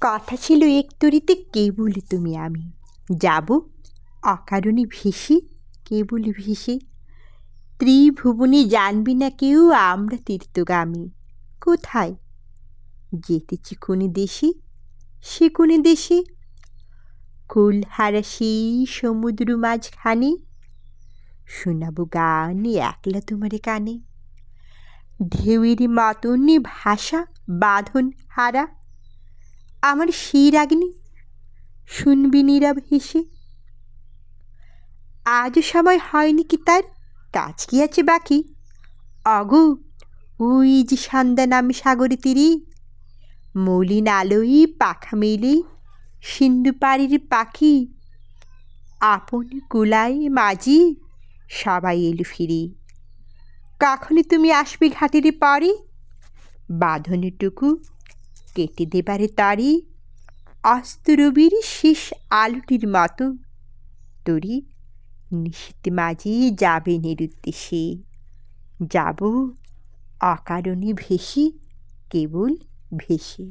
কথা ছিল একতরিতে কেবল তুমি আমি? যাব? অকারণে ভেসে? কেবল ভেসে? ত্রিভুবনে জানবি না কেউ আমরা তীর্থগামী। কোথায়? যেতেছি কোন দেশে? সে কোন দেশে? কুলহারা সেই সমুদ্র মাঝখানে? শোনাবো গান একলা তোমার কানে। ঢেউয়ের মতন ভাষা বাঁধন হারা আমার সেই রাগিনী শুনবি নীরব হেসে। আজও সময় হয়নি কি তার? কাজ কি আছে বাকি? অগো ওই যে সন্ধ্যা নামে সাগরে তীরে। মলিন আলোই পাখা মেলে সিন্ধু পাড়ির পাখি। আপন কুলাই মাঝি সবাই এলো ফিরি। কখনই তুমি আসবে ঘাটের পারে? বাঁধনটুকু কেটে দেবারে তারি। অস্তরবির শেষ আলোটির মতো তরি। নিশীত মাঝি যাবে নিরুদ্দেশে। যাব অকারণে ভেসে, কেবল ভেসে।